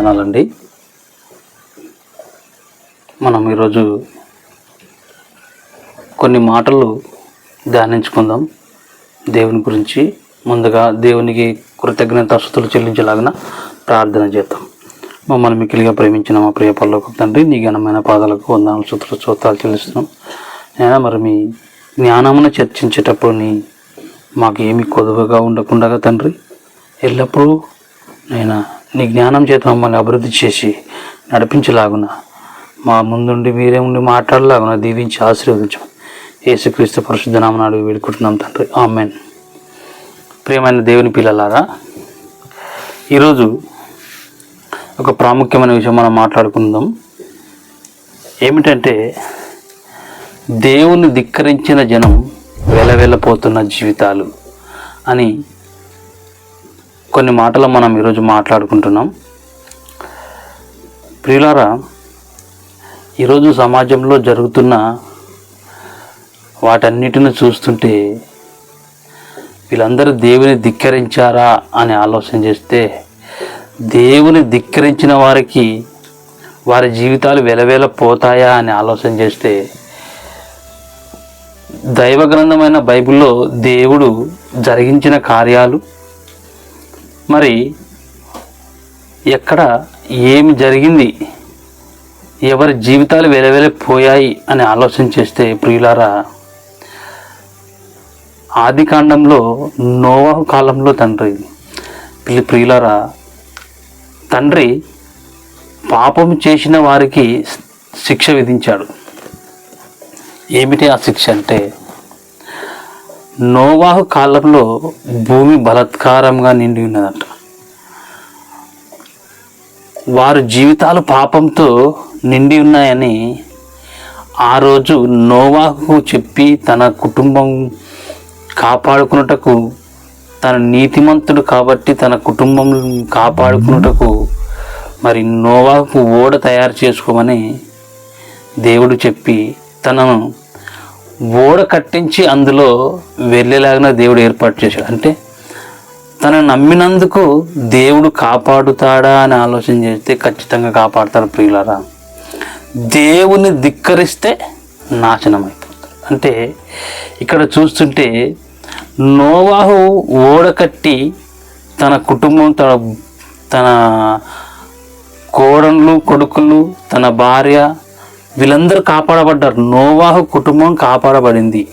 వందనాలండి. మనం ఈరోజు కొన్ని మాటలు ధ్యానించుకుందాం. దేవుని గురించి ముందుగా దేవునికి కృతజ్ఞత స్థుతులు చెల్లించేలాగిన ప్రార్థన చేద్దాం. మమ్మల్ని మిక్కిలిగా ప్రేమించిన మా ప్రియ పల్లొక తండ్రి నీ ఘనమైన పాదాలకు వందనాలు సూత్ర స్తోత్రాలు చెల్లిస్తున్నాం. నేను మరి మీ జ్ఞానమును చర్చించేటప్పుడు నీ మాకు ఏమి కొదువుగా ఉండకుండా తండ్రి ఎల్లప్పుడూ నేను నీ జ్ఞానం చేత మమ్మల్ని అభివృద్ధి చేసి నడిపించలాగున. మా ముందుండి మీరే ఉండి మాట్లాడలాగున దీవించి ఆశీర్వదించం యేసుక్రీస్తు పరిశుద్ధ నామనాడు వేడుకుంటున్నాం తండ్రి. ఆమెన్. ప్రియమైన దేవుని పిల్లలారా ఈరోజు ఒక ప్రాముఖ్యమైన విషయం మనం మాట్లాడుకుందాం. ఏమిటంటే దేవుని ధిక్కరించిన జనం వెలవెలపోతున్న జీవితాలు అని కొన్ని మాటలు మనం ఈరోజు మాట్లాడుకుంటున్నాం. ప్రియులారా ఈరోజు సమాజంలో జరుగుతున్న వాటన్నిటిని చూస్తుంటే వీళ్ళందరూ దేవుని ధిక్కరించారా అని ఆలోచన చేస్తే దేవుని ధిక్కరించిన వారికి వారి జీవితాలు వెలవేల పోతాయా అని ఆలోచన చేస్తే దైవ గ్రంథమైన బైబిల్లో దేవుడు జరిగించిన కార్యాలు మరి ఎక్కడ ఏమి జరిగింది? ఎవరి జీవితాలు వెలవెలపోయాయి అని ఆలోచన చేస్తే ప్రియులారా ఆది కాండంలో నోవాహు కాలంలో తండ్రి పిల్లి ప్రియులారా తండ్రి పాపం చేసిన వారికి శిక్ష విధించాడు. ఏమిటి ఆ శిక్ష అంటే నోవాహు కాలంలో భూమి బలత్కారంగా నిండి ఉన్నదంట. వారు జీవితాలు పాపంతో నిండి ఉన్నాయని ఆ రోజు నోవాహు చెప్పి తన కుటుంబం కాపాడుకున్నటకు తన నీతిమంతుడు కాబట్టి తన కుటుంబం కాపాడుకున్నటకు మరి నోవాహుకు ఓడ తయారు చేసుకోమని దేవుడు చెప్పి తనను ఓడ కట్టించి అందులో వెళ్ళేలాగా దేవుడు ఏర్పాటు చేశాడు. అంటే తన నమ్మినందుకు దేవుడు కాపాడుతాడా అని ఆలోచన చేస్తే ఖచ్చితంగా కాపాడుతాడు ప్రియులరా. దేవుని ధిక్కరిస్తే నాశనం అయిపోతాడు అంటే ఇక్కడ చూస్తుంటే నోవాహు ఓడ కట్టి తన కుటుంబం తన తన కోడళ్ళు కొడుకులు తన భార్య వీళ్ళందరూ కాపాడబడ్డారు. నోవాహు కుటుంబం కాపాడబడింది.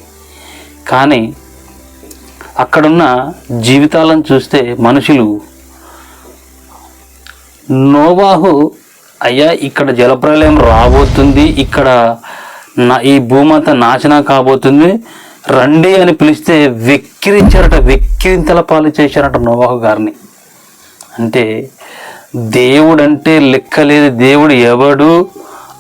కానీ అక్కడున్న జీవితాలను చూస్తే మనుషులు నోవాహు అయ్యా ఇక్కడ జలప్రలయం రాబోతుంది ఇక్కడ నా ఈ భూమి నాశనం కాబోతుంది రండి అని పిలిస్తే వెక్కిరించారట వెక్కిరింతల పాలు చేశారట నోవాహు గారిని. అంటే దేవుడంటే లెక్కలేని దేవుడు ఎవడు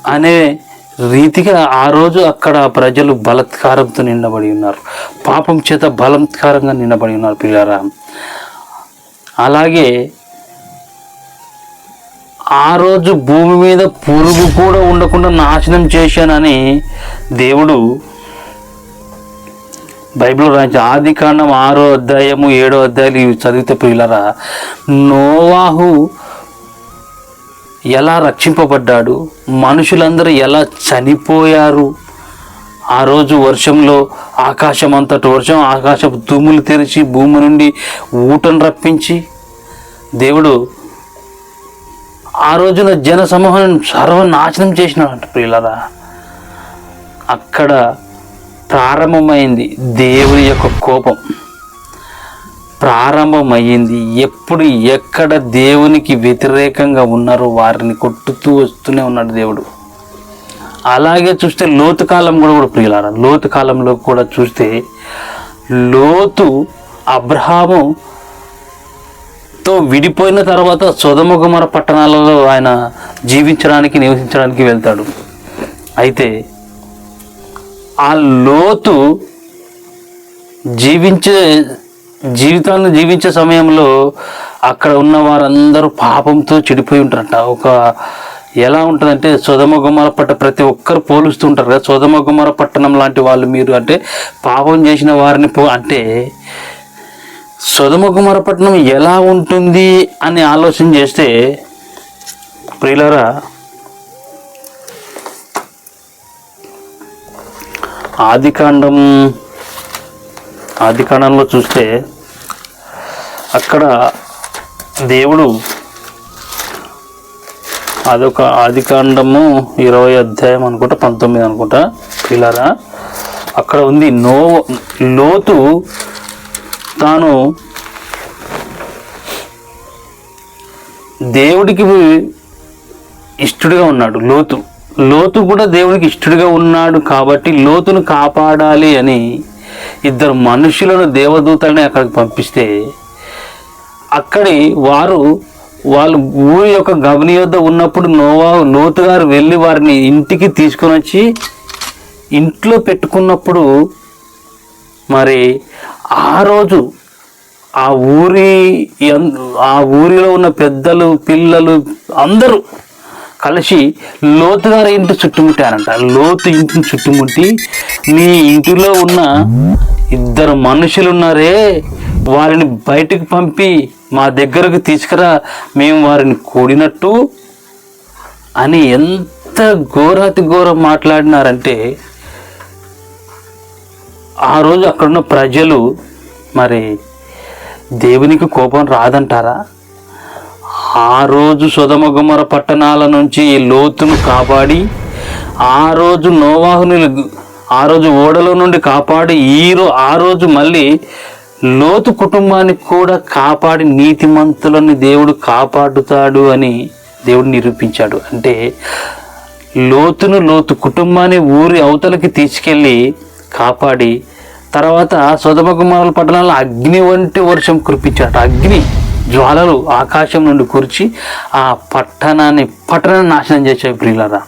అనే రీతిగా ఆ రోజు అక్కడ ప్రజలు బలత్కారంతో నిండబడి ఉన్నారు. పాపం చేత బలత్కారంగా నిండబడి ఉన్నారు పిల్లరా అలాగే ఆ రోజు భూమి మీద పురుగు కూడా ఉండకుండా నాశనం చేశానని దేవుడు బైబిల్ రాయించి ఆది కాండం ఆరో అధ్యాయము ఏడో అధ్యాయులు ఇవి చదివితే పిల్లరా నోవాహు ఎలా రక్షింపబడ్డాడు? మనుషులందరూ ఎలా చనిపోయారు? ఆ రోజు వర్షంలో ఆకాశం అంతటి వర్షం ఆకాశపు తుమ్ములు తెరిచి భూమి నుండి ఊటను రప్పించి దేవుడు ఆ రోజున జన సమూహం సర్వనాశనం చేసినాడంట ప్రియులరా. అక్కడ ప్రారంభమైంది దేవుని యొక్క కోపం. ప్రారంభమయ్యింది. ఎప్పుడు ఎక్కడ దేవునికి వ్యతిరేకంగా ఉన్నారో వారిని కొట్టుతూ వస్తూనే ఉన్నాడు దేవుడు. అలాగే చూస్తే లోతు కాలం కూడా కూడా ప్రియులారా లోతు కాలంలో కూడా చూస్తే లోతు అబ్రహాము తో విడిపోయిన తర్వాత సొదముగమర పట్టణాలలో ఆయన జీవించడానికి నివసించడానికి వెళ్తాడు. అయితే ఆ లోతు జీవించే జీవితాన్ని జీవించే సమయంలో అక్కడ ఉన్న వారందరూ పాపంతో చెడిపోయి ఉంటారంట. ఒక ఎలా ఉంటుందంటే సొదమ గుమ్మర పట్ట ప్రతి ఒక్కరు పోలుస్తూ ఉంటారు కదా. సొదమ గుమ్మర పట్టణం లాంటి వాళ్ళు మీరు అంటే పాపం చేసిన వారిని పో అంటే సొదమ గుమ్మర పట్టణం ఎలా ఉంటుంది అని ఆలోచన చేస్తే ప్రియులరా ఆదికాండం ఆదికాండంలో చూస్తే అక్కడ దేవుడు అదొక ఆదికాండము ఇరవై అధ్యాయం అనుకుంటా పంతొమ్మిది అనుకుంటా పిల్లరా అక్కడ ఉంది నో లోతు తాను దేవుడికి ఇష్టడుగా ఉన్నాడు లోతు. లోతు కూడా దేవుడికి ఇష్టడుగా ఉన్నాడు కాబట్టి లోతును కాపాడాలి అని ఇద్దరు మనుషులను దేవదూతలని అక్కడికి పంపిస్తే అక్కడి వారు వాళ్ళు ఊరి యొక్క గమని యొద్ద ఉన్నప్పుడు నోవా లోతు గారు వెళ్ళి వారిని ఇంటికి తీసుకొని వచ్చి ఇంట్లో పెట్టుకున్నప్పుడు మరి ఆ రోజు ఆ ఊరి ఎన్- ఆ ఊరిలో ఉన్న పెద్దలు పిల్లలు అందరూ కలిసి లోతు గారి ఇంటి చుట్టుముట్టారంట. లోతు ఇంటిని చుట్టుముట్టి నీ ఇంటిలో ఉన్న ఇద్దరు మనుషులు ఉన్నారే వారిని బయటకు పంపి మా దగ్గరకు తీసుకురా మేము వారిని కూడినట్టు అని ఎంత ఘోరాతి ఘోరం మాట్లాడినారంటే ఆ రోజు అక్కడున్న ప్రజలు మరి దేవునికి కోపం రాదంటారా? ఆ రోజు సుధమగుమర పట్టణాల నుంచి ఈ లోతును కాపాడి ఆ రోజు నోవాహుని ఆ రోజు ఓడలో నుండి కాపాడి ఈ రో ఆ రోజు మళ్ళీ లోతు కుటుంబాన్ని కూడా కాపాడి నీతిమంతులని దేవుడు కాపాడుతాడు అని దేవుడు నిరూపించాడు. అంటే లోతును లోతు కుటుంబాన్ని ఊరి అవతలకి తీసుకెళ్ళి కాపాడి తర్వాత సొదమ కుమారుల పట్టణంలో అగ్ని వంటి వర్షం కురిపించాడు. అగ్ని జ్వాలలు ఆకాశం నుండి కురిచి ఆ పట్టణాన్ని పట్టణాన్ని నాశనం చేసే ప్రియులరా.